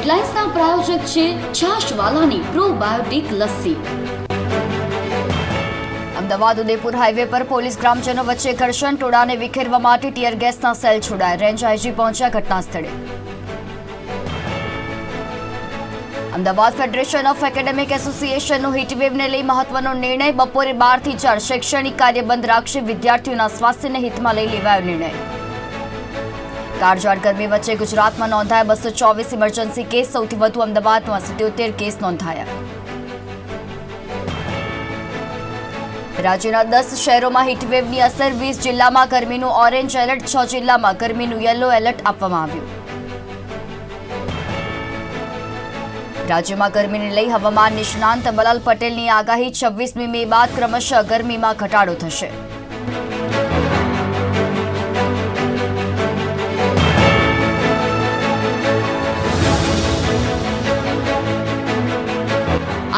હેડલાઇન્સના પ્રાયોજક છે છાશવાલાની પ્રોબાયોટિક લસ્સી. અમદાવાદ ઉદયપુર હાઈવે પર પોલીસ ગ્રામજનો વચ્ચે ઘર્ષણ, ટોળાને વિખેરવા માટે ટીયર ગેસના સેલ છોડાય. રેન્જ આઈજી પહોંચ્યા ઘટના સ્થળે અમદાવાદ ફેડરેશન ઓફ એકેડેમિક એસોસિએશનનો હીટવેવને લઈ મહત્વનો નિર્ણય. બપોરે બારથી ચાર શૈક્ષણિક કાર્ય બંધ રાખશે. વિદ્યાર્થીઓના સ્વાસ્થ્યને હિતમાં લઈ લેવાયો નિર્ણય. કાળઝાળ ગરમી વચ્ચે ગુજરાતમાં નોંધાયા બસો ચોવીસ ઇમરજન્સી કેસ સૌથી વધુ અમદાવાદમાં સિત્યોતેર કેસ નોંધાયા. રાજ્યના દસ શહેરોમાં હીટવેવની અસર, વીસ જિલ્લામાં ગરમીનું ઓરેન્જ એલર્ટ, છ જિલ્લામાં ગરમીનું યલો એલર્ટ આપવામાં આવ્યું. રાજ્યમાં ગરમીને લઈ હવામાન નિષ્ણાંત બલાલ પટેલની આગાહી છવ્વીસમી મે બાદ ક્રમશઃ ગરમીમાં ઘટાડો થશે.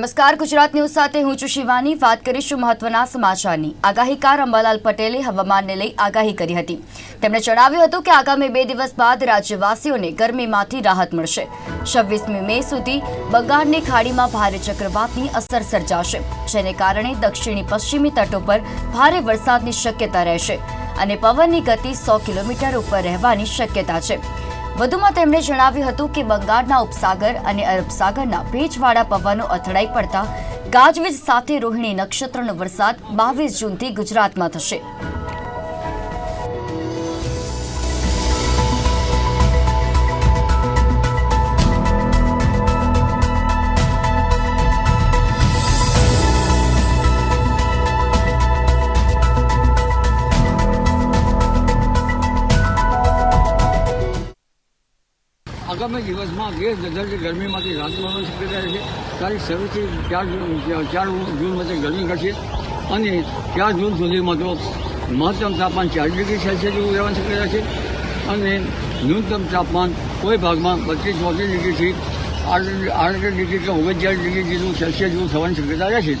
નમસ્કાર, ગુજરાત ન્યૂઝ સાથે હું છું શિવાની. વાત કરીશું મહત્વના સમાચારની. આગાહીકાર અંબાલાલ પટેલે હવામાનને લઈ આગાહી કરી હતી. તેમણે જણાવ્યું હતું કે આગામી બે દિવસ બાદ રાજ્યવાસીઓને ગરમીમાંથી રાહત મળશે. છવ્વીસમી મે સુધી બંગાળની ખાડીમાં ભારે ચક્રવાતની અસર સર્જાશે, જેને કારણે દક્ષિણી પશ્ચિમી તટો પર ભારે વરસાદની શક્યતા રહેશે અને પવનની ગતિ સો કિલોમીટર ઉપર રહેવાની શક્યતા છે. વધુમાં તેમણે જણાવ્યું હતું કે બંગાળના ઉપસાગર અને અરબ સાગરના ભેજવાળા પવનો અથડાઈ પડતા ગાજવીજ સાથે રોહિણી નક્ષત્રનો વરસાદ બાવીસ જૂનથી ગુજરાતમાં થશે. આગામી દિવસમાં દેશ દર્શક ગરમીમાંથી રાહત મળવાની શક્યતા છે તારીખ છવ્વીસથી ચાર ચાર જૂન વચ્ચે ગરમી ઘટશે અને ચાર જૂન સુધીમાં તો મહત્તમ તાપમાન ચાર ડિગ્રી સેલ્સિયસ જેવું રહેવાની શક્યતા છે અને ન્યૂનતમ તાપમાન કોઈ ભાગમાં બત્રીસ ચોત્રીસ ડિગ્રીથી આડત્રીસ ડિગ્રી કે ઓગણચાલીસ ડિગ્રી જેટલું સેલ્સિયસ જેવું થવાની શક્યતા રહેશે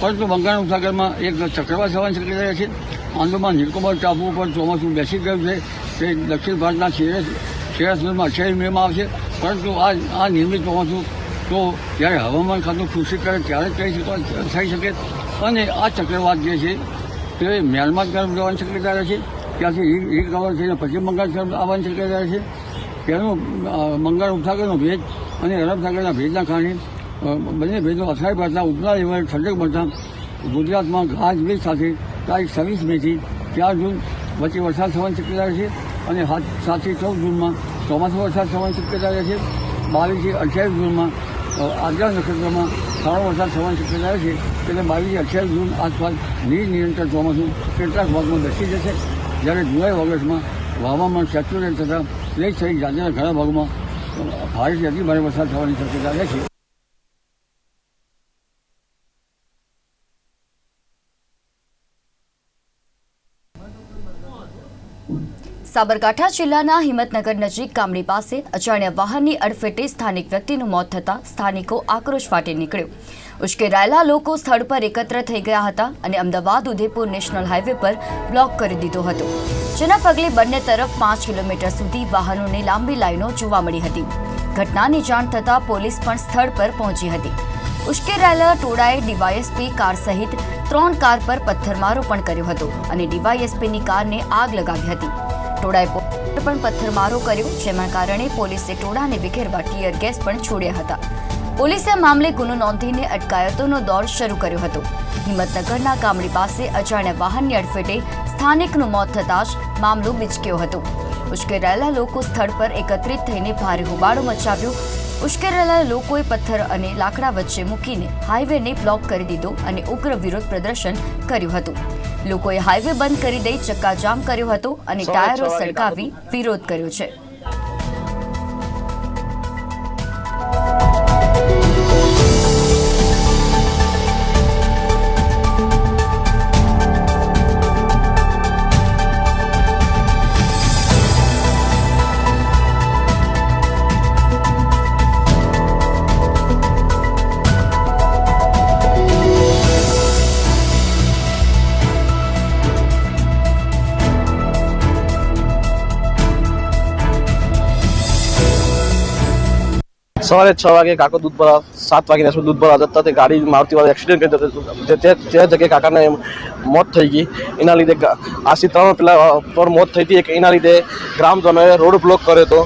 પરંતુ બંગાળ ઉપસાગરમાં એક ચક્રવાત થવાની શક્યતા રહે છે. આંદોમાન નિકોબાર ટાપુ ઉપર ચોમાસું બેસી ગયું છે. તે દક્ષિણ ભારતના છેડે છેડા સુધીમાં અઠ્યાવીસ મેમાં આવશે. પરંતુ આ આ નિયમિત ચોમાસું તો જ્યારે હવામાન ખાતું સૂચિત કરે ત્યારે જ કહી શકો, થઈ શકે. અને આ ચક્રવાત જે છે, તે મ્યાનમાર તરફ જવાની શક્યતા રહે છે. ત્યાંથી રિકવર થઈને પશ્ચિમ બંગાળ તરફ આવવાની શક્યતા રહે છે તેનું બંગાળ ઉપસાગરનો ભેજ અને અરબ સાગરના ભેજના કારણે બંને ભેજો અથડાઈ પડતા ઉપલા લેવલે ઠંડક મળતા ગુજરાતમાં ગાજવીજ સાથે તારીખ છવ્વીસ મેથી ચાર જૂન વચ્ચે વરસાદ થવાની શક્યતા છે. અને સાત સાતથી ચૌદ જૂનમાં ચોમાસું વરસાદ થવાની શક્યતા રહે છે. બાવીસથી અઠ્યાવીસ જૂનમાં આગ્રા નક્ષત્રમાં સારો વરસાદ થવાની શક્યતા રહે છે. એટલે બાવીસથી અઠ્યાવીસ જૂન આસપાસ નીર નિયંત્રણ ચોમાસું કેટલાક ભાગમાં બેસી જશે. જ્યારે જુલાઈ, ઓગસ્ટમાં હવામાન સેચ્યુરેટ થતાં પ્લેસ સહિત રાજ્યના ઘણા ભાગમાં ભારેથી અતિ ભારે વરસાદ થવાની શક્યતા રહે છે સાબરકાંઠા જિલ્લાના હિંમતનગર નજીક ગામડી પાસે અજાણ્યા વાહનની અડફેટે સ્થાનિક વ્યક્તિનું મોત થતાં સ્થાનિકો આક્રોશ ફાટી નીકળ્યો. ઉશ્કેરાયેલા લોકો સ્થળ પર એકત્ર થઈ ગયા હતા અને અમદાવાદ ઉદેપુર નેશનલ હાઈવે પર બ્લોક કરી દીધો હતો. જેના પગલે બંને તરફ પાંચ કિલોમીટર સુધી વાહનોની લાંબી લાઈનો જોવા મળી હતી. ઘટનાની જાણ થતાં પોલીસ પણ સ્થળ પર પહોંચી હતી. ઉશ્કેરાયેલા ટોળાએ ડીવાયએસપી કાર સહિત ત્રણ કાર પર પથ્થરમારો પણ કર્યો હતો અને ડીવાયએસપીની કારને આગ લગાવી હતી. ટોળાએ પણ પથ્થરમારો કર્યો, જેના કારણે પોલીસે ટોળાને વિખેરવા ટીયર ગેસ પણ છોડ્યા હતા. પોલીસે મામલે ગુનો નોંધીને અટકાયતોનો દોર શરૂ કર્યો હતો. હિંમતનગરના ગામડી પાસે અજાણ્યા વાહનની અડફેટે સ્થાનિકનું મોત થતાં જ મામલો બીચક્યો હતો. ઉશ્કેરાયેલા લોકો સ્થળ પર એકત્રિત થઈને ભારે હોબાળો મચાવ્યો ઉશ્કેરાયેલા લોકોએ પથ્થર અને લાકડા વચ્ચે મૂકીને હાઈવેને બ્લોક કરી દીધો અને ઉગ્ર વિરોધ પ્રદર્શન કર્યું હતું. લોકોએ હાઈવે બંધ કરી દઈ ચક્કાજામ કર્યો હતો અને ટાયરો સળગાવી વિરોધ કર્યો છે. સવારે છ વાગે કાકો દૂધ ભરા સાત વાગે આસપાસ દૂધ ભરવા. જતા તે ગાડી મારુતિ વાળા એક્સિડન્ટ કરી તે જગ્યાએ કાકાને મોત થઈ ગઈ. એના લીધે આશી ત્રણ પેલા ત્રણ મોત થઈ હતી. એક એના લીધે ગ્રામજનોએ રોડ બ્લોક કર્યો હતો.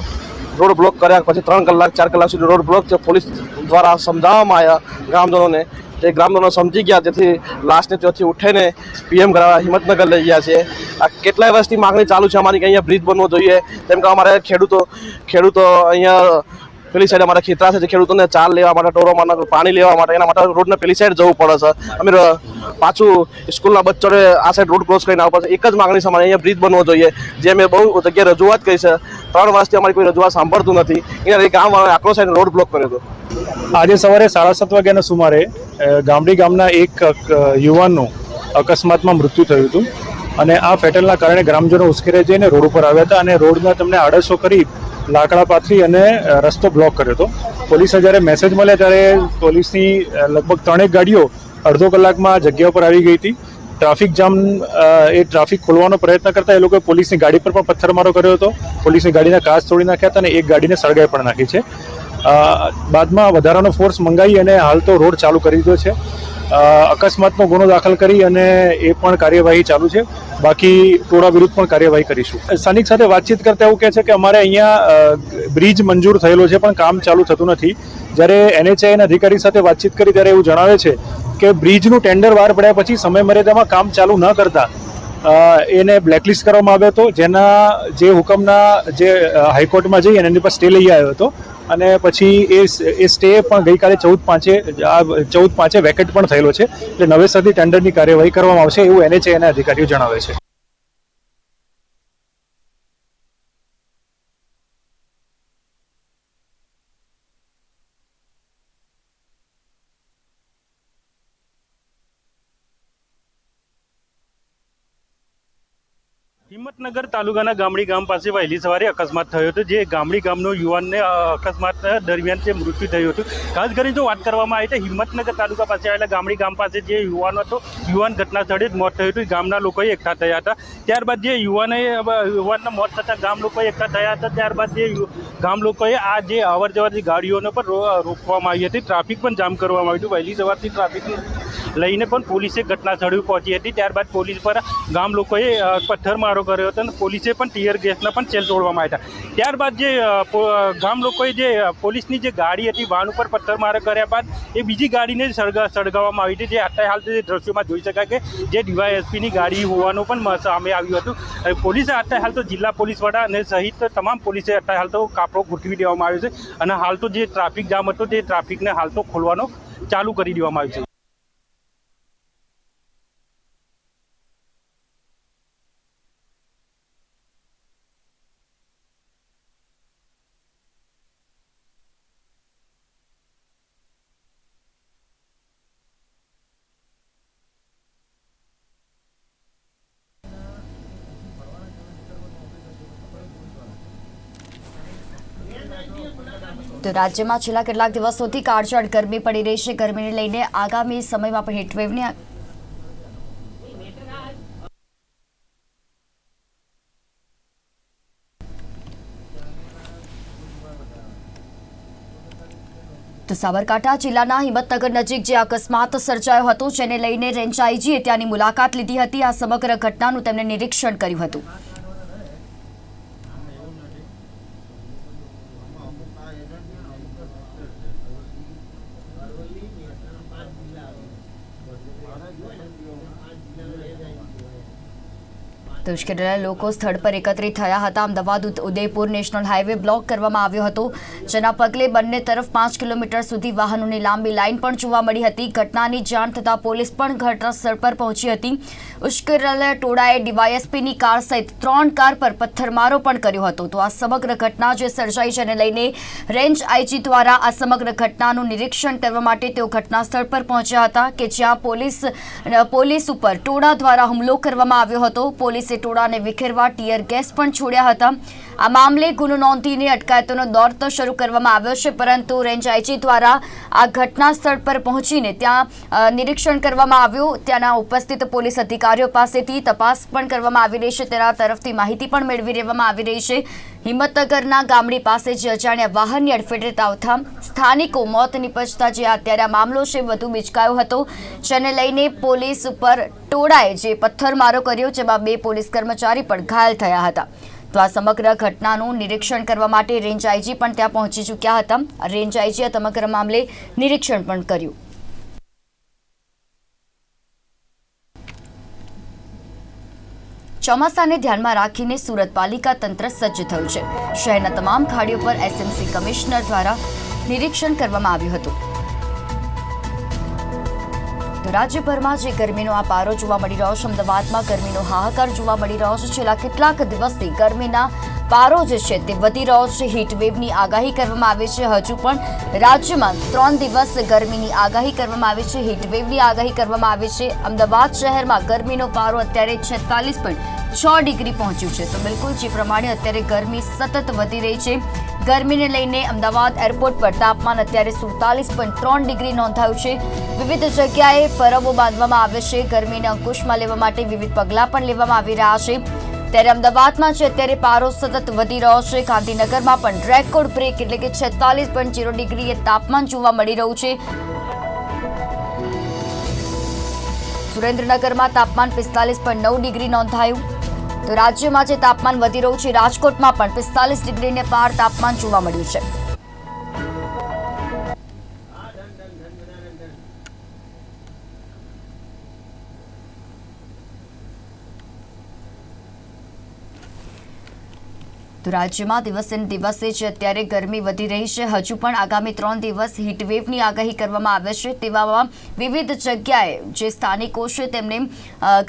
રોડ બ્લોક કર્યા પછી ત્રણ કલાક, ચાર કલાક સુધી રોડ બ્લોક પોલીસ દ્વારા સમજાવવામાં આવ્યા ગ્રામજનોને. તે ગ્રામજનો સમજી ગયા. જેથી લાસ્ટને ત્યાંથી ઉઠીને પીએમ કરાવવા હિંમતનગર લઈ ગયા છે. આ કેટલાય વર્ષથી માગણી ચાલુ છે. અમારી કે અહીંયા બ્રિજ બનવો જોઈએ. તેમ કે અમારે ખેડૂતો ખેડૂતો અહીંયા પેલી સાઈડ અમારા ખેતરા છે જે ખેડૂતોને ચાલ લેવા માટે ટોરોમાં પાણી લેવા માટે, એના માટે રોડને પેલી સાઈડ જવું પડે છે. અમે પાછું સ્કૂલના બચ્ચોને આ સાઈડ રોડ ક્રોસ કરીને આવવા પડશે એક જ માગણી છે અમારે, અહીંયા બ્રિજ બનવો જોઈએ. જે અમે બહુ જગ્યાએ રજૂઆત કરી છે, ત્રણ વર્ષથી અમારી કોઈ રજૂઆત સાંભળતું નથી. એના લીધે ગામવાળાએ આખો સાઈડ રોડ બ્લોક કર્યો હતો. આજે સવારે સાડા સાત વાગ્યાના સુમારે ગામડી ગામના એક યુવાનનું અકસ્માતમાં મૃત્યુ થયું હતું. અને આ ફેટલના કારણે ગ્રામજનો ઉશ્કેરાઈ જઈને રોડ ઉપર આવ્યા હતા અને રોડમાં તમને આડસો કરી લાકડા પાથરી અને રસ્તો બ્લોક કર્યો હતો. પોલીસે જ્યારે મેસેજ મળ્યા ત્યારે પોલીસની લગભગ ત્રણેક ગાડીઓ અડધો કલાકમાં જગ્યા ઉપર આવી ગઈ હતી. ટ્રાફિક જામ એ ટ્રાફિક ખોલવાનો પ્રયત્ન કરતા એ લોકોએ પોલીસની ગાડી પર પણ પથ્થરમારો કર્યો હતો. પોલીસની ગાડીના કાચ તોડી નાખ્યા હતા અને એક ગાડીને સળગાઈ પણ નાખી છે. બાદમાં વધારાનો ફોર્સ મંગાવી અને હાલ તો રોડ ચાલુ કરી દીધો છે. અકસ્માતનો ગુનો દાખલ કરી અને એ પણ કાર્યવાહી ચાલુ છે. બાકી ટોળા વિરુદ્ધ પણ કાર્યવાહી કરીશું. સ્થાનિક સાથે વાતચીત કરતા એવું કહે છે કે અમારે અહીંયા બ્રિજ મંજૂર થયેલો છે, પણ કામ ચાલુ થતું નથી. જ્યારે એનએચઆઈના અધિકારી સાથે વાતચીત કરી ત્યારે એવું જણાવે છે કે બ્રિજનું ટેન્ડર બહાર પડ્યા પછી સમય મર્યાદામાં કામ ચાલુ ન કરતા એને બ્લેકલિસ્ટ કરવામાં આવ્યો હતો. જેના, જે હુકમના, જે હાઈકોર્ટમાં જઈ અને એની પર સ્ટે લઈ આવ્યો હતો. અને પછી એ એ સ્ટે પણ ગઈકાલે ચૌદ પાંચે, આ ચૌદ પાંચે વેકેટ પણ થયેલો છે. એટલે નવેસરથી ટેન્ડરની કાર્યવાહી કરવામાં આવશે એવું એનએચએના અધિકારીઓ જણાવે છે. હિંમતનગર તાલુકાના ગામડી ગામ પાસે વહેલી સવારે અકસ્માત થયો હતો, જે ગામડી ગામનો યુવાનને અકસ્માત દરમિયાન જે મૃત્યુ થયું હતું. ખાસ કરીને જો વાત કરવામાં આવી તો હિંમતનગર તાલુકા પાસે આવેલા ગામડી ગામ પાસે જે યુવાન હતો, યુવાન ઘટના સ્થળે જ મોત થયું હતું. ગામના લોકોએ એકઠા થયા હતા. ત્યારબાદ જે યુવાને યુવાનના મોત થતાં ગામ લોકોએ એકઠા થયા હતા. ત્યારબાદ જે ગામ લોકોએ આ જે અવર જે ગાડીઓને પણ રોકવામાં આવી હતી. ટ્રાફિક પણ જામ કરવામાં આવ્યું હતું. વહેલી સવારથી ટ્રાફિક લઈને પણ પોલીસે ઘટના સ્થળે પહોંચી હતી. ત્યારબાદ પોલીસ પર ગામ લોકોએ પથ્થરમારો કર્યો હતો અને પોલીસે પણ ટીયર ગેસના પણ સેલ તોડવામાં આવ્યા હતા. ત્યારબાદ જે ગામ લોકોએ જે પોલીસની જે ગાડી હતી વાહન ઉપર પથ્થરમારો કર્યા બાદ એ બીજી ગાડીને સળગા, સળગાવવામાં આવી હતી. જે અત્યારે હાલ તે દ્રશ્યોમાં જોઈ શકાય કે જે ડીવાયએસપીની ગાડી હોવાનું પણ સામે આવ્યું હતું. પોલીસે અત્યારે હાલ તો જિલ્લા પોલીસ વડા અને સહિત તમામ પોલીસે અત્યારે હાલ તો કાપડો ગોઠવી દેવામાં આવ્યો છે અને હાલ તો જે ટ્રાફિક જામ હતો તે ટ્રાફિકને હાલ તો ખોલવાનો ચાલુ કરી દેવામાં આવ્યું છે. તો રાજ્યમાં છેલ્લા કેટલાક દિવસોથી કાળઝાળ ગરમી પડી રહી છે. ગરમીને લઈને આગામી સમયમાં પણ હીટવેવની તો સાબરકાંઠા જિલ્લાના હિંમતનગર નજીક જે અકસ્માત સર્જાયો હતો, જેને લઈને રેન્જ આઈજીએ ત્યાંની મુલાકાત લીધી હતી. આ સમગ્ર ઘટનાનું તેમણે નિરીક્ષણ કર્યું હતું. તો ઉશ્કેરેલા લોકો સ્થળ પર એકત્રિત થયા હતા. અમદાવાદ ઉદ- ઉદયપુર નેશનલ હાઈવે બ્લોક કરવામાં આવ્યો હતો, જેના પગલે બંને તરફ પાંચ કિલોમીટર સુધી વાહનોની લાંબી લાઇન પણ જોવા મળી હતી. ઘટનાની જાણ થતાં પોલીસ પણ ઘટના સ્થળ પર પહોંચી હતી. ઉશ્કેરાયેલા ટોળાએ ડીવાયએસપીની કાર સહિત ત્રણ કાર પર પથ્થરમારો પણ કર્યો હતો. તો આ સમગ્ર ઘટના જે સર્જાઈ છે એને લઈને રેન્જ આઈજી દ્વારા આ સમગ્ર ઘટનાનું નિરીક્ષણ કરવા માટે તેઓ ઘટના સ્થળ પર પહોંચ્યા હતા કે જ્યાં પોલીસ પોલીસ ઉપર ટોળા દ્વારા હુમલો કરવામાં આવ્યો હતો. પોલીસે ટોળાને વિખેરવા ટીયર ગેસ પણ છોડ્યા હતા. આ મામલે ગુનો નોંધીને અટકાયતોનો દોર તો શરૂ કરવામાં આવ્યો છે, પરંતુ રેન્જ આઈજી દ્વારા આ ઘટના સ્થળ પર પહોંચીને ત્યાં નિરીક્ષણ કરવામાં આવ્યું. ત્યાંના ઉપસ્થિત પોલીસ અધિકારીઓ પાસેથી તપાસ પણ કરવામાં આવી રહી છે. તેના તરફથી માહિતી પણ મેળવી લેવામાં આવી રહી છે. હિંમતનગરના ગામડી પાસે જે અજાણ્યા વાહનની અડફેટે આવતા સ્થાનિકો મોત નિપજતા જે અત્યારે આ મામલો છે, વધુ બીચકાયો હતો. જેને લઈને પોલીસ ઉપર ટોળાએ જે પથ્થરમારો કર્યો, જેમાં બે પોલીસ કર્મચારી પણ ઘાયલ થયા હતા. તો આ સમગ્ર ઘટનાનું નિરીક્ષણ કરવા માટે રેન્જ આઈજી પણ ત્યાં પહોંચી ચૂક્યા હતા. રેન્જ આઈજીએ સમગ્ર મામલે નિરીક્ષણ પણ કર્યું. ચોમાસાને ધ્યાનમાં રાખીને સુરત પાલિકા તંત્ર સજ્જ થયું છે. શહેરના તમામ ખાડીઓ પર એસએમસી કમિશનર દ્વારા નિરીક્ષણ કરવામાં આવ્યું હતું. રાજ્યભરમાં જે ગરમીનો આ પારો જોવા મળી રહ્યો છે, અમદાવાદમાં ગરમીનો હાહાકાર જોવા મળી રહ્યો છે. છેલ્લા કેટલાક દિવસથી ગરમીના પારો જે છે તે વધી રહ્યો છે. હીટ વેવની આગાહી કરવામાં આવી છે. હજુ પણ રાજ્યમાં ત્રણ દિવસ ગરમીની આગાહી કરવામાં આવી છે. હીટ વેવની આગાહી કરવામાં આવી છે. અમદાવાદ શહેરમાં ગરમીનો પારો અત્યારે છેતાલીસ પોઈન્ટ છ ડિગ્રી પહોંચ્યું છે. તો બિલકુલ જે પ્રમાણે અત્યારે ગરમી સતત વધી રહી છે. ગરમીને લઈને અમદાવાદ એરપોર્ટ પર તાપમાન અત્યારે સુડતાલીસ પોઈન્ટ ત્રણ ડિગ્રી નોંધાયું છે. વિવિધ જગ્યાએ પરબો બાંધવામાં આવે છે. ગરમીને અંકુશમાં લેવા માટે વિવિધ પગલાં પણ લેવામાં આવી રહ્યા છે. ત્યારે અમદાવાદમાં છે અત્યારે પારો સતત વધી રહ્યો છે. ગાંધીનગરમાં પણ રેકોર્ડ બ્રેક એટલે કે છેતાલીસ પોઈન્ટ જીરો ડિગ્રીએ તાપમાન જોવા મળી રહ્યું છે. સુરેન્દ્રનગરમાં તાપમાન પિસ્તાલીસ પોઈન્ટ નવ ડિગ્રી નોંધાયું. તો રાજ્યમાં જે તાપમાન વધી રહ્યું છે, રાજકોટમાં પણ પિસ્તાલીસ ડિગ્રીને પાર તાપમાન જોવા મળ્યું છે. તો રાજ્યમાં દિવસે દિવસે જ અત્યારે ગરમી વધી રહી છે. હજુ પણ આગામી ત્રણ દિવસ હીટવેવની આગાહી કરવામાં આવે છે. તેવામાં વિવિધ જગ્યાએ જે સ્થાનિકો છે તેમને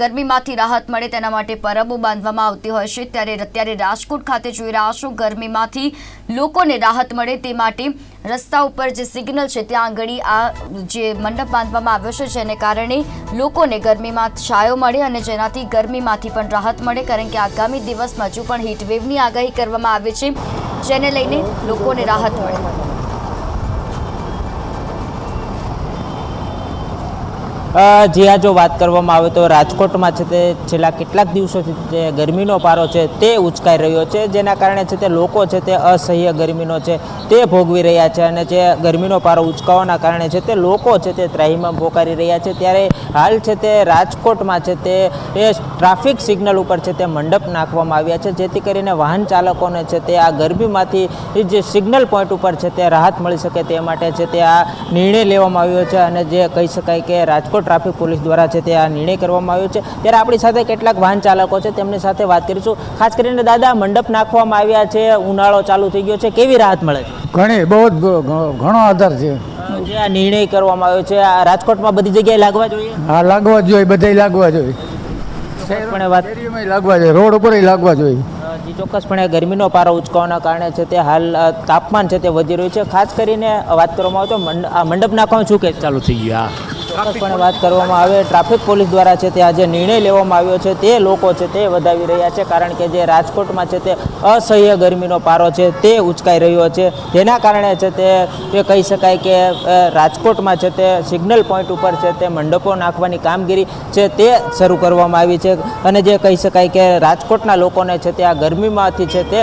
ગરમીમાંથી રાહત મળે તેના માટે પરબો બાંધવામાં આવતી હોય છે. ત્યારે અત્યારે રાજકોટ ખાતે જોઈ રહ્યા છો ગરમીમાંથી લોકોને રાહત મળે તે માટે રસ્તા ઉપર જે સિગ્નલ છે ત્યાં આગળ આ જે મંડપ બાંધવામાં આવ્યો છે, જેને કારણે લોકોને ગરમીમાં છાયો મળે અને જેનાથી ગરમીમાંથી પણ રાહત મળે. કારણ કે આગામી દિવસમાં હજુ પણ હીટવેવની આગાહી કરવામાં આવે છે જેને લઈને લોકોને રાહત મળે. જી આ જો વાત કરવામાં આવે તો રાજકોટમાં છે તે છેલ્લા કેટલાક દિવસોથી જે ગરમીનો પારો છે તે ઉચકાઈ રહ્યો છે જેના કારણે છે તે લોકો છે તે અસહ્ય ગરમીનો છે તે ભોગવી રહ્યા છે અને જે ગરમીનો પારો ઉચકાવાના કારણે છે તે લોકો છે તે ત્રાહીમાં પોકારી રહ્યા છે ત્યારે હાલ છે તે રાજકોટમાં છે તે એ ટ્રાફિક સિગ્નલ ઉપર છે તે મંડપ નાખવામાં આવ્યા છે જેથી કરીને વાહન ચાલકોને છે તે આ ગરમીમાંથી જે સિગ્નલ પોઈન્ટ ઉપર છે તે રાહત મળી શકે તે માટે છે તે આ નિર્ણય લેવામાં આવ્યો છે અને જે કહી શકાય કે રાજકોટ ટ્રાફિક પોલીસ દ્વારા છે તે આ નિર્ણય કરવામાં આવ્યો છે. ત્યારે આપણી સાથે કેટલાક વાહન ચાલકો છે તેમની સાથે વાત કરીશું. ખાસ કરીને દાદા મંડપ નાખવામાં આવ્યા છે ઉનાળો ચાલુ થઈ ગયો છે. કેવી રાહત મળે છે? ઘણી બહુ ઘણો આધાર છે. જે આ નિર્ણય કરવામાં આવ્યો છે આ રાજકોટમાં બધી જગ્યાએ લાગવા જોઈએ? હા લાગવા જોઈએ બધાય લાગવા જોઈએ. પણ વાત શેરીઓમાંય લાગવા જોઈએ રોડ ઉપર લાગવા જોઈએ. જી ચોક્કસપણે ગરમીનો પારો ઉચકાવાના કારણે છે તે હાલ તાપમાન છે તે વધી રહ્યું છે. ખાસ કરીને વાત કરવામાં આવે તો મંડપ નાખવાનું શું કે ચાલુ થઈ ગયું? હા. ચોક્કસપણે વાત કરવામાં આવે ટ્રાફિક પોલીસ દ્વારા છે તે જે નિર્ણય લેવામાં આવ્યો છે તે લોકો છે તે વધાવી રહ્યા છે કારણ કે જે રાજકોટમાં છે તે અસહ્ય ગરમીનો પારો છે તે ઉચકાઈ રહ્યો છે તેના કારણે છે તે તે કહી શકાય કે રાજકોટમાં છે તે સિગ્નલ પોઈન્ટ ઉપર છે તે મંડપો નાખવાની કામગીરી છે તે શરૂ કરવામાં આવી છે અને જે કહી શકાય કે રાજકોટના લોકોને છે તે આ ગરમીમાંથી છે તે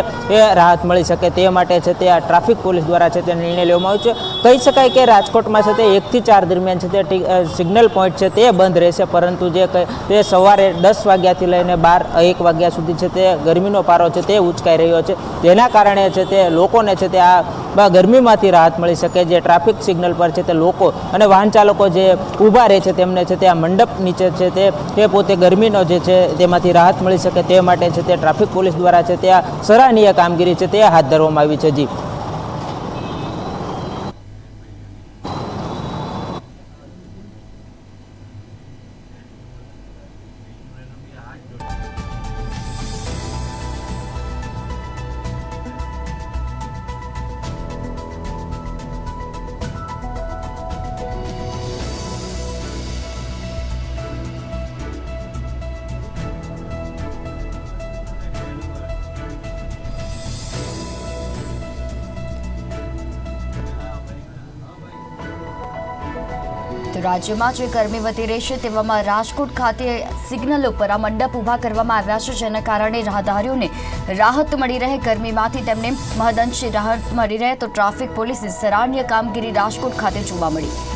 રાહત મળી શકે તે માટે છે તે આ ટ્રાફિક પોલીસ દ્વારા છે તે નિર્ણય લેવામાં આવ્યો છે કહી શકાય કે રાજકોટમાં છે તે એકથી ચાર દરમિયાન છે તે સિગ્નલ પોઈન્ટ છે તે બંધ રહેશે પરંતુ જે તે સવારે દસ વાગ્યાથી લઈને બાર એક વાગ્યા સુધી છે તે ગરમીનો પારો છે તે ઉચકાઈ રહ્યો છે જેના કારણે છે તે લોકોને છે તે આ ગરમીમાંથી રાહત મળી શકે જે ટ્રાફિક સિગ્નલ પર છે તે લોકો અને વાહન ચાલકો જે ઊભા રહે છે તેમને છે તે આ મંડપ નીચે છે તે તે પોતે ગરમીનો જે છે તેમાંથી રાહત મળી શકે તે માટે છે તે ટ્રાફિક પોલીસ દ્વારા છે તે આ સરાહનીય કામગીરી છે તે હાથ ધરવામાં આવી છે જી રાજ્યમાં જે ગરમી વધી રહી છે તેવામાં રાજકોટ ખાતે સિગ્નલ ઉપર આ મંડપ ઊભા કરવામાં આવ્યા છે, જેના કારણે રાહદારીઓને રાહત મળી રહે, ગરમીમાંથી તેમને મહદંશી રાહત મળી રહે, તો ટ્રાફિક પોલીસની સરાહનીય કામગીરી રાજકોટ ખાતે જોવા મળી.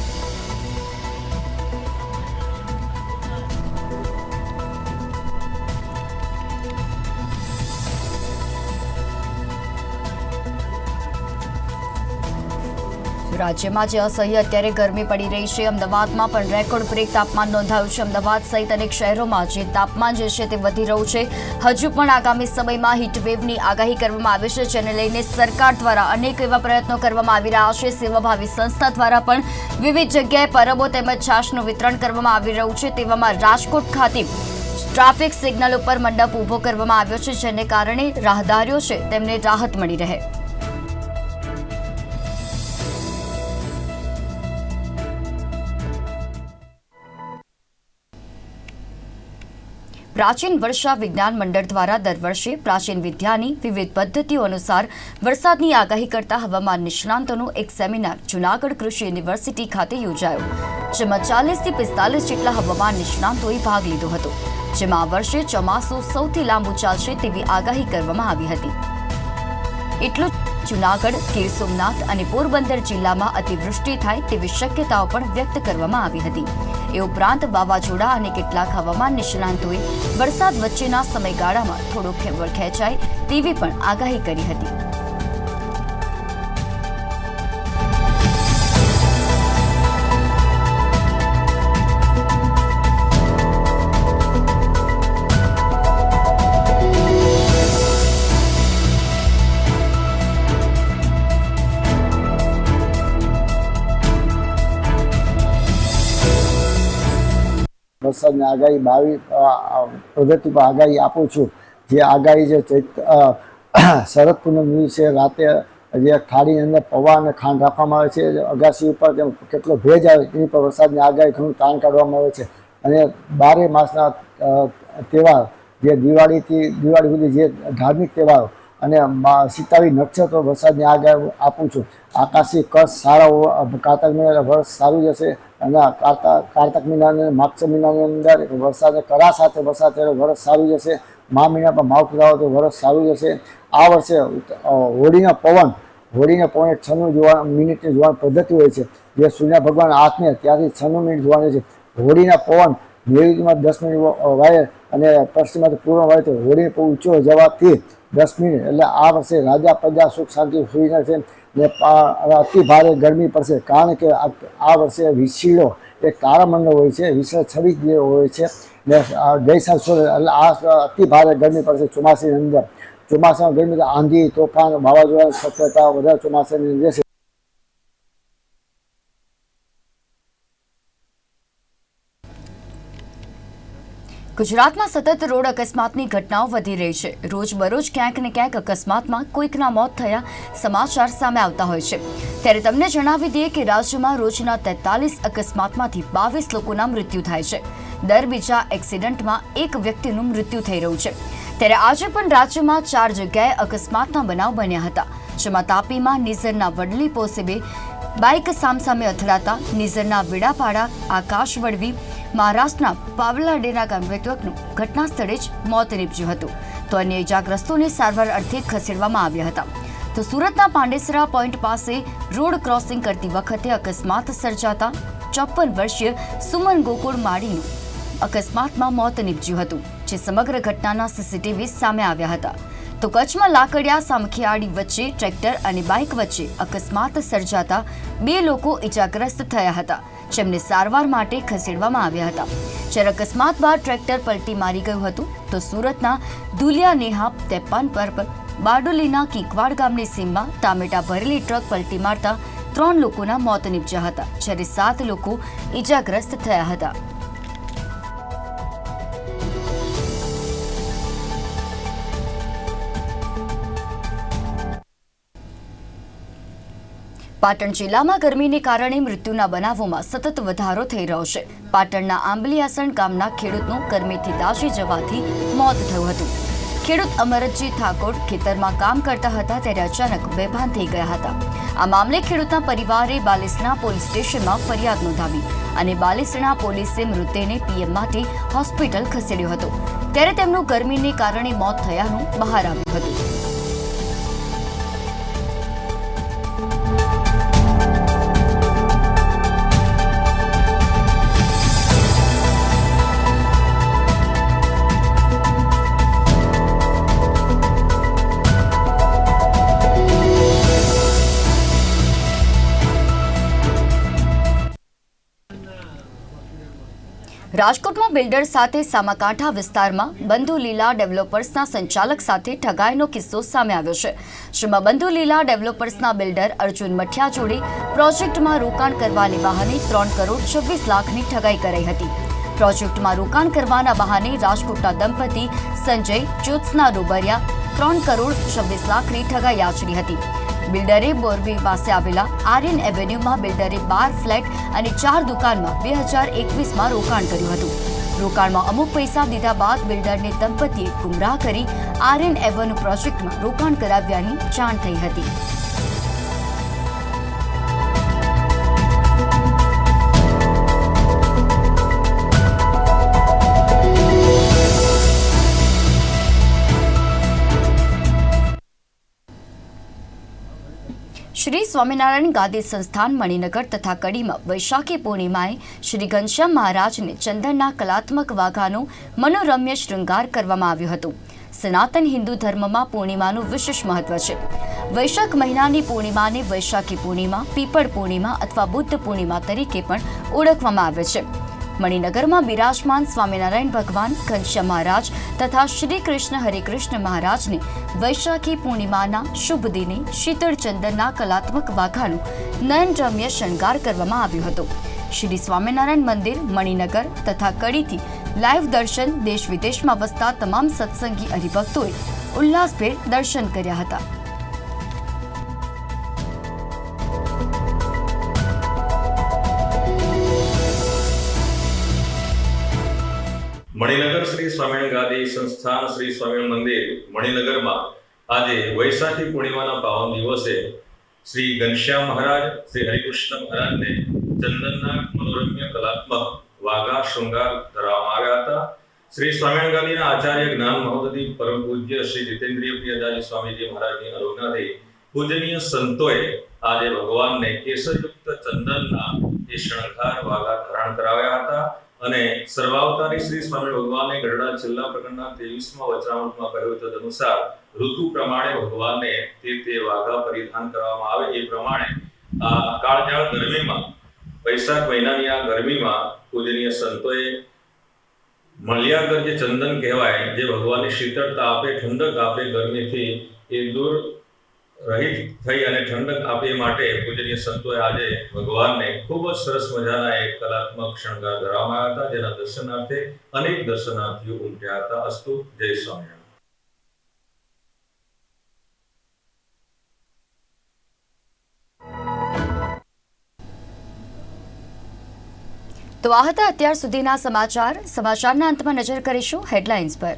રાજ્યમાં જે અસહ્ય અત્યારે ગરમી પડી રહી છે, અમદાવાદમાં પણ રેકોર્ડ બ્રેક તાપમાન નોંધાયું છે. અમદાવાદ સહિત અનેક શહેરોમાં જે તાપમાન જે છે તે વધી રહ્યું છે. હજુ પણ આગામી સમયમાં હીટવેવની આગાહી કરવામાં આવી છે, જેને લઈને સરકાર દ્વારા અનેક એવા પ્રયત્નો કરવામાં આવી રહ્યા છે. સેવાભાવી સંસ્થા દ્વારા પણ વિવિધ જગ્યાએ પરબો તેમજ છાશનું વિતરણ કરવામાં આવી રહ્યું છે. તેવામાં રાજકોટ ખાતે ટ્રાફિક સિગ્નલ ઉપર મંડપ ઊભો કરવામાં આવ્યો છે, જેને કારણે રાહદારીઓ છે, તેમને રાહત મળી રહે. પ્રાચીન વર્ષા વિજ્ઞાન મંડળ દ્વારા દર વર્ષે પ્રાચીન વિદ્યાની વિવિધ પદ્ધતિઓ અનુસાર વરસાદની આગાહી કરતા હવામાન નિષ્ણાંતોનું એક સેમિનાર જૂનાગઢ કૃષિ યુનિવર્સિટી ખાતે યોજાયો, જેમાં ચાલીસથી પિસ્તાલીસ જેટલા હવામાન નિષ્ણાંતોએ ભાગ લીધો હતો, જેમાં આ વર્ષે ચોમાસું સૌથી લાંબુ ચાલશે તેવી આગાહી કરવામાં આવી હતી. એટલું જ જૂનાગઢ, ગીર સોમનાથ અને પોરબંદર જિલ્લામાં અતિવૃષ્ટિ થાય તેવી શક્યતાઓ પણ વ્યક્ત કરવામાં આવી હતી. એ ઉપરાંત વાવાઝોડા અને કેટલાક હવામાન નિષ્ણાંતોએ વરસાદ વચ્ચેના સમયગાળામાં થોડો ખેવડ ખેંચાય તેવી પણ આગાહી કરી હતી. વરસાદની આગાહી બાવી પદ્ધતિ પર આગાહી આપું છું. જે આગાહી છે, ચૈત શરદ પૂનમ દિવસે રાતે જે ખાડીની અંદર પૌવા અને ખાંડ રાખવામાં આવે છે અગાસી ઉપર જેમ કેટલો ભેજ આવે એની પર વરસાદની આગાહી ઘણું તાણ કાઢવામાં આવે છે. અને બારે માસના તહેવાર, જે દિવાળીથી, દિવાળી સુધી જે ધાર્મિક તહેવારો અને સિતાવી નક્ષત્રો વરસાદની આગાહી આપું છું. આકાશી કચ્છ સારા કારતક મહિના વર્ષ સારું જશે. અને કારતક મહિનાની માગસર મહિનાની અંદર વરસાદ, કરા સાથે વરસાદ ત્યારે વરસ સારું જશે. મા મહિના પર માવ પુરાવો તો વરસ સારું જશે. આ વર્ષે હોળીના પવન હોળીના પવન છનું જોવા, મિનિટની જોવાની પદ્ધતિ હોય છે. જે સૂર્ય ભગવાન હાથને ત્યાંથી છનું મિનિટ જોવાની છે. હોળીના પવન નૈઋત્યમાં દસ મિનિટ વાય અને પશ્ચિમમાંથી પૂર્વ વાય તો હોળી ઊંચો જવાથી દસ મિનિટ. એટલે આ વર્ષે રાજા પ્રજા સુખ, શાંતિ, સુવિધા છે. ને અતિ ભારે ગરમી પડશે. કારણ કે આ વર્ષે વિશીડો એ તારામંડળ હોય છે વિશેષ છવ્વીસ હોય છે. ને ગઈ એટલે આ અતિ ભારે ગરમી પડશે ચોમાસાની અંદર. ચોમાસામાં ગરમી આંધી, તોફાન વાવાઝોડાની શક્યતા વધારે ચોમાસાની અંદર રહેશે. ગુજરાતમાં સતત રોડ અકસ્માતની ઘટનાઓ વધી રહી છે. રોજબરોજ ક્યાંક ને ક્યાંક અકસ્માતમાં કોઈકના મોત થયા સમાચાર સામે આવતા હોય છે. ત્યારે તમને જણાવી દઈએ કે રાજ્યમાં રોજના તેતાલીસ અકસ્માતમાંથી બાવીસ લોકોના મૃત્યુ થાય છે. દર બીજા એક્સિડન્ટમાં એક વ્યક્તિનું મૃત્યુ થઈ રહ્યું છે. ત્યારે આજે પણ રાજ્યમાં ચાર જગ્યાએ અકસ્માતના બનાવ બન્યા હતા. જેમાં તાપીમાં, નિઝરના વડલી પોસેબે બાઇક સામસામે અથડાતા નિઝરના વિડાપાડા, આકાશ વડવી મહારાષ્ટ્રના પાવલાડેના કામવેતકનું ઘટના સ્થળે જ મોત નીપજ્યું હતું. તો અન્ય ઇજાગ્રસ્તોને સારવાર અર્થે ખસેડવામાં આવ્યા હતા. તો સુરતના પાંડેસરા પોઈન્ટ પાસે રોડ ક્રોસિંગ કરતી વખતે અકસ્માત સર્જાતા ચોપન વર્ષીય સુમન ગોકુળ માળીનું અકસ્માતમાં મોત નીપજ્યું હતું, જે સમગ્ર ઘટનાના સીસીટીવી સામે આવ્યા હતા. તો કચ્છમાં લાકડિયા, સામખિયાળી વચ્ચે ટ્રેક્ટર અને બાઇક વચ્ચે અકસ્માત સર્જાતા બે લોકો ઇજાગ્રસ્ત થયા હતા, જેમને સારવાર માટે ખસેડવામાં આવ્યા હતા. જ્યારે અકસ્માત બાદ ટ્રેક્ટર પલટી મારી ગયું હતું, તો સુરતના ધુલિયા નેહા તેપાન પર બારડોલીના કિકવાડ ગામની સીમમાં ટામેટા ભરેલી ટ્રક પલટી મારતા ત્રણ લોકોના મોત નીપજ્યા હતા, જ્યારે સાત લોકો ઇજાગ્રસ્ત થયા હતા. પાટણ જિલ્લામાં ગરમીને કારણે મૃત્યુના બનાવોમાં સતત વધારો થઈ રહ્યો છે. પાટણના આંબલીયાસણ ગામના ખેડૂતનું ગરમીથી દાઝી જવાથી મોત થયું હતું. ખેડૂત અમરતજી ઠાકોર ખેતરમાં કામ કરતા હતા ત્યારે અચાનક બેભાન થઈ ગયા હતા. આ મામલે ખેડૂતના પરિવારે બાલેસના પોલીસ સ્ટેશનમાં ફરિયાદ નોંધાવી અને બાલેસણા પોલીસે મૃતદેહને પીએમ માટે હોસ્પિટલ ખસેડ્યો હતો. ત્યારે તેમનું ગરમીને કારણે મોત થયાનું બહાર આવ્યું હતું. રાજકોટમાં બિલ્ડર સાથે સામાકાંઠા વિસ્તારમાં બંધુ લીલા ડેવલપર્સના સંચાલક સાથે ઠગાઈનો કિસ્સો સામે આવ્યો છે. જેમાં બંધુ લીલા ડેવલપર્સના બિલ્ડર અર્જુન મઠિયા જોડે પ્રોજેક્ટમાં રોકાણ કરવાની બહાને ત્રણ કરોડ છવ્વીસ લાખની ઠગાઈ કરાઈ હતી. પ્રોજેક્ટમાં રોકાણ કરવાના બહાને રાજકોટના દંપતી સંજય જ્યોત્સના રૂબરિયા ત્રણ કરોડ છવ્વીસ લાખની ઠગાઈ આચરી હતી. બિલ્ડરે બોરબી પાસે આવેલા આર્યન એવેન્યુમાં બિલ્ડરે બાર ફ્લેટ અને ચાર દુકાનમાં બે હજાર એકવીસમાં રોકાણ કર્યું હતું. રોકાણમાં અમુક પૈસા દીધા બાદ બિલ્ડરને દંપતીએ ગુમરાહ કરી આર્યન એવન્યુ પ્રોજેક્ટમાં રોકાણ કરાવ્યાની જાણ થઈ હતી. શ્રી સ્વામિનારાયણ ગાદી સંસ્થાન મણિનગર તથા કડીમાં વૈશાખી પૂર્ણિમાએ શ્રી ઘનશ્યામ મહારાજને ચંદનના કલાત્મક વાઘાનો મનોરમ્ય શૃંગાર કરવામાં આવ્યો હતો. સનાતન હિન્દુ ધર્મમાં પૂર્ણિમાનું વિશેષ મહત્વ છે. વૈશાખ મહિનાની પૂર્ણિમાને વૈશાખી પૂર્ણિમા, પીપળ પૂર્ણિમા અથવા બુદ્ધ પૂર્ણિમા તરીકે પણ ઓળખવામાં આવે છે. મણિનગરમાં બિરાજમાન સ્વામિનારાયણ ભગવાન ઘનશ્યામ મહારાજ તથા શ્રી કૃષ્ણ હરિકૃષ્ણ મહારાજને વૈશાખી પૂર્ણિમાના શુભ દિને શીતળ ચંદનના કલાત્મક વાઘાનું નયનરમ્ય શણગાર કરવામાં આવ્યો હતો. શ્રી સ્વામિનારાયણ મંદિર, મણિનગર તથા કડીથી લાઈવ દર્શન દેશ વિદેશમાં વસતા તમામ સત્સંગી હરિભક્તોએ ઉલ્લાસભેર દર્શન કર્યા હતા. મણિનગર શ્રી સ્વામિનારાયણ ગાદી સંસ્થાન શ્રી સ્વામિનારાયણ મંદિર મણિનગરમાં આજે વૈશાખી પૂર્ણિમાના પાવન દિવસે શ્રી ઘનશ્યામ મહારાજ, શ્રી હરિકૃષ્ણ મહારાજને ચંદનના મનોરમ્ય કલાત્મક વાઘા શૃંગાર ધરાવવામાં આવ્યા હતા. શ્રી સ્વામિનારાયણ ગાદીના આચાર્ય જ્ઞાન મહોદધી પરમ પૂજ્ય શ્રી જીતેન્દ્રિય પ્રિયદાજી સ્વામીજી મહારાજની અનુજ્ઞાથી પૂજનીય સંતોએ આજે ભગવાનને કેસરયુક્ત ચંદનના એ શણગાર વાઘા ધારણ કરાવ્યા હતા. અને સર્વાવતારી શ્રી સ્વામી ભગવાને ગઢડા છેલ્લા પ્રકરણના ત્રેવીસમાં વચનામૃતમાં કહ્યું તદ અનુસાર, ઋતુ પ્રમાણે ભગવાનને તે તે વાઘા પરિધાન કરવામાં આવે એ પ્રમાણે આ કાળજાળ ગરમીમાં, વૈશાખ મહિનાની આ ગરમીમાં પૂજનીય સંતોએ મલ્યાગર જે ચંદન કહેવાય, જે ભગવાનની શીતળતા આપે, ઠંડક આપે ગરમીથી એ દૂર રહિત થઈ અને ઠંડક આપે માટે પૂજનીય સંતોએ આજે ભગવાનને ખૂબ જ સરસ મજાના એક કલાત્મક શણગાર ધરાવવામાં હતા, જેના દર્શનાર્થે અનેક દર્શનાર્થીઓ ઉમટ્યા હતા. અસ્તુ, જય સ્વામિનારાયણ. તો આ હતા અત્યાર સુધીના સમાચાર. સમાચારના અંતમાં નજર કરીશું હેડલાઇન્સ પર.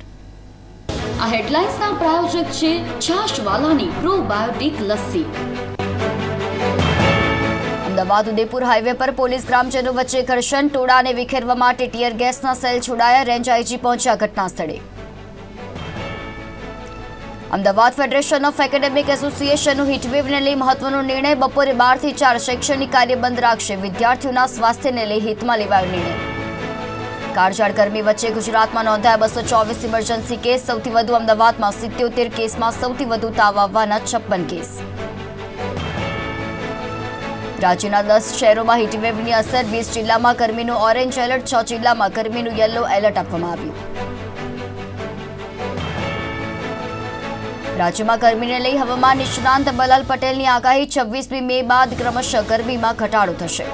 આ હેડલાઇન્સના પ્રાયોજક છે છાશવાલાની પ્રોબાયોટિક લસ્સી. અમદાવાદ ઉદેપુર હાઈવે પર પોલીસ ગ્રામજનો વચ્ચે ઘર્ષણ, ટોળાને વિખેરવા માટે ટીયર ગેસના સેલ છોડાયા, રેન્જ આઈજી પહોંચ્યા ઘટના સ્થળે અમદાવાદ ફેડરેશન ઓફ એકેડેમિક એસોસિએશનનું હીટવેવને લઈ મહત્વનો નિર્ણય બપોરે બારથી ચાર શૈક્ષણિક કાર્ય બંધ રાખશે. વિદ્યાર્થીઓના સ્વાસ્થ્યને લઈ હિતમાં લેવાયો નિર્ણય. કાળઝાળ ગરમી વચ્ચે ગુજરાતમાં નોંધાયા બસો ચોવીસ ઇમરજન્સી કેસ સૌથી વધુ અમદાવાદમાં સિત્યોતેર કેસમાં સૌથી વધુ તાવ આવવાના છપ્પન કેસ. રાજ્યના દસ શહેરોમાં હીટવેવની અસર, વીસ જિલ્લામાં ગરમીનું ઓરેન્જ એલર્ટ છ જિલ્લામાં ગરમીનું યલો એલર્ટ આપવામાં આવ્યું. રાજ્યમાં ગરમીને લઈ હવામાન નિષ્ણાંત બલાલ પટેલની આગાહી, છવ્વીસમી મે બાદ ક્રમશઃ ગરમીમાં ઘટાડો થશે.